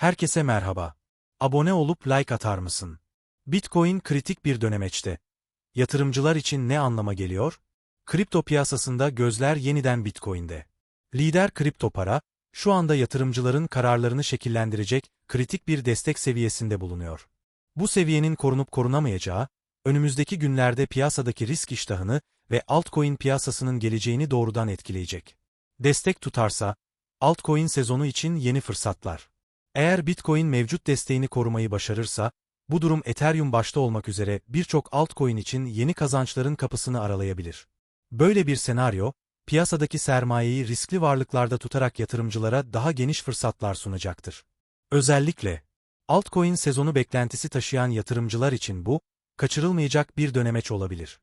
Herkese merhaba. Abone olup like atar mısın? Bitcoin kritik bir dönemeçte. Yatırımcılar için ne anlama geliyor? Kripto piyasasında gözler yeniden Bitcoin'de. Lider kripto para, şu anda yatırımcıların kararlarını şekillendirecek kritik bir destek seviyesinde bulunuyor. Bu seviyenin korunup korunamayacağı, önümüzdeki günlerde piyasadaki risk iştahını ve altcoin piyasasının geleceğini doğrudan etkileyecek. Destek tutarsa, altcoin sezonu için yeni fırsatlar. Eğer Bitcoin mevcut desteğini korumayı başarırsa, bu durum Ethereum başta olmak üzere birçok altcoin için yeni kazançların kapısını aralayabilir. Böyle bir senaryo, piyasadaki sermayeyi riskli varlıklarda tutarak yatırımcılara daha geniş fırsatlar sunacaktır. Özellikle, altcoin sezonu beklentisi taşıyan yatırımcılar için bu, kaçırılmayacak bir dönemeç olabilir.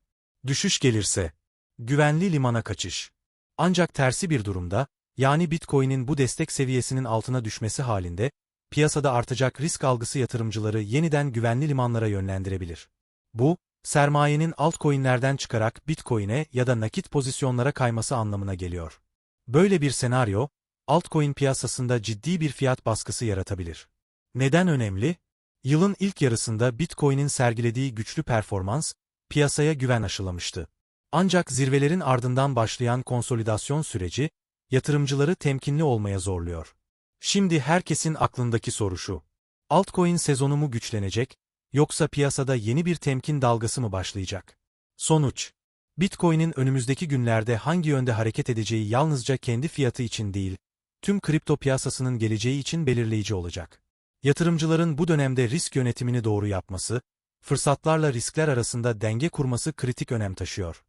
Düşüş gelirse, güvenli limana kaçış. Ancak tersi bir durumda, yani Bitcoin'in bu destek seviyesinin altına düşmesi halinde, piyasada artacak risk algısı yatırımcıları yeniden güvenli limanlara yönlendirebilir. Bu, sermayenin altcoin'lerden çıkarak Bitcoin'e ya da nakit pozisyonlara kayması anlamına geliyor. Böyle bir senaryo, altcoin piyasasında ciddi bir fiyat baskısı yaratabilir. Neden önemli? Yılın ilk yarısında Bitcoin'in sergilediği güçlü performans, piyasaya güven aşılamıştı. Ancak zirvelerin ardından başlayan konsolidasyon süreci, yatırımcıları temkinli olmaya zorluyor. Şimdi herkesin aklındaki soru şu. Altcoin sezonu mu güçlenecek, yoksa piyasada yeni bir temkin dalgası mı başlayacak? Sonuç. Bitcoin'in önümüzdeki günlerde hangi yönde hareket edeceği yalnızca kendi fiyatı için değil, tüm kripto piyasasının geleceği için belirleyici olacak. Yatırımcıların bu dönemde risk yönetimini doğru yapması, fırsatlarla riskler arasında denge kurması kritik önem taşıyor.